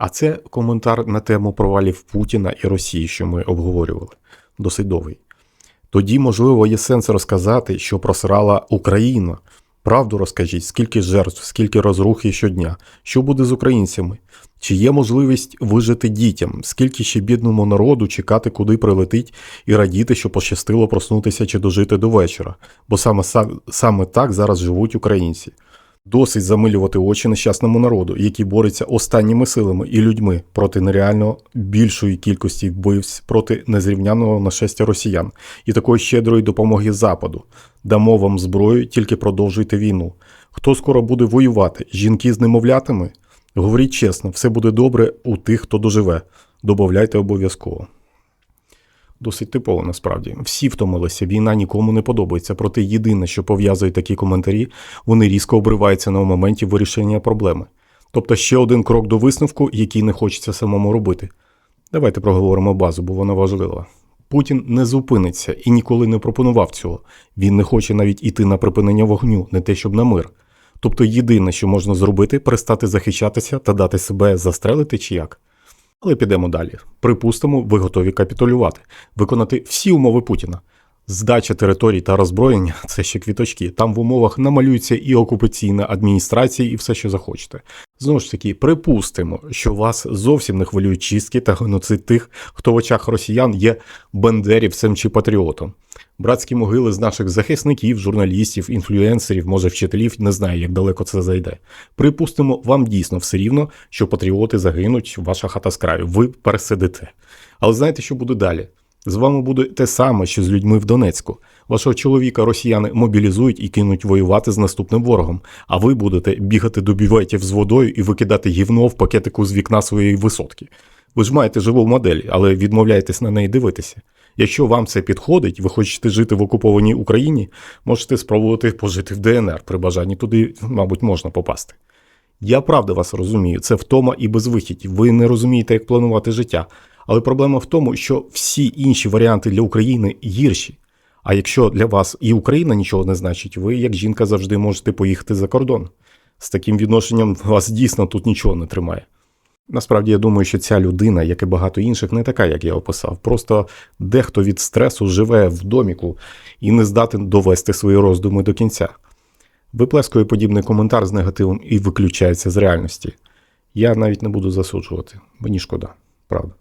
А це коментар на тему провалів Путіна і Росії, що ми обговорювали. Досить довгий. Тоді, можливо, є сенс розказати, що просрала Україна. Правду розкажіть, скільки жертв, скільки розрухи щодня, що буде з українцями, чи є можливість вижити дітям, скільки ще бідному народу чекати, куди прилетить, і радіти, що пощастило проснутися чи дожити до вечора, бо саме, саме так зараз живуть українці. Досить замилювати очі нещасному народу, який бореться останніми силами і людьми проти нереально більшої кількості вбивць, проти незрівняного нашестя росіян і такої щедрої допомоги Западу. Дамо вам зброю, тільки продовжуйте війну. Хто скоро буде воювати? Жінки з немовлятами? Говоріть чесно, все буде добре у тих, хто доживе. Добавляйте обов'язково. Досить типово насправді. Всі втомилися, війна нікому не подобається. Проте єдине, що пов'язує такі коментарі, вони різко обриваються на моменті вирішення проблеми. Тобто ще один крок до висновку, який не хочеться самому робити. Давайте проговоримо базу, бо вона важлива. Путін не зупиниться і ніколи не пропонував цього. Він не хоче навіть іти на припинення вогню, не те, щоб на мир. Тобто єдине, що можна зробити, перестати захищатися та дати себе застрелити чи як. Але підемо далі. Припустимо, ви готові капітулювати, виконати всі умови Путіна. Здача територій та роззброєння це ще квіточки. Там в умовах намалюється і окупаційна адміністрація, і все, що захочете. Знову ж таки, припустимо, що вас зовсім не хвилюють чистки та геноцид тих, хто в очах росіян є бендерівцем чи патріотом. Братські могили з наших захисників, журналістів, інфлюенсерів, може вчителів, не знаю, як далеко це зайде. Припустимо, вам дійсно все рівно, що патріоти загинуть, ваша хата з краю, ви пересидите. Але знаєте, що буде далі? З вами буде те саме, що з людьми в Донецьку. Вашого чоловіка росіяни мобілізують і кинуть воювати з наступним ворогом, а ви будете бігати до бюветів з водою і викидати гівно в пакетику з вікна своєї висотки. Ви ж маєте живу модель, але відмовляєтесь на неї дивитися. Якщо вам це підходить, ви хочете жити в окупованій Україні, можете спробувати пожити в ДНР. При бажанні туди, мабуть, можна попасти. Я правда вас розумію, це втома і безвихідь. Ви не розумієте, як планувати життя. Але проблема в тому, що всі інші варіанти для України гірші. А якщо для вас і Україна нічого не значить, ви, як жінка, завжди можете поїхати за кордон. З таким відношенням вас дійсно тут нічого не тримає. Насправді я думаю, що ця людина, як і багато інших, не така, як я описав. Просто дехто від стресу живе в доміку і не здатен довести свої роздуми до кінця. Виплескує подібний коментар з негативом і виключається з реальності. Я навіть не буду засуджувати, мені шкода, правда.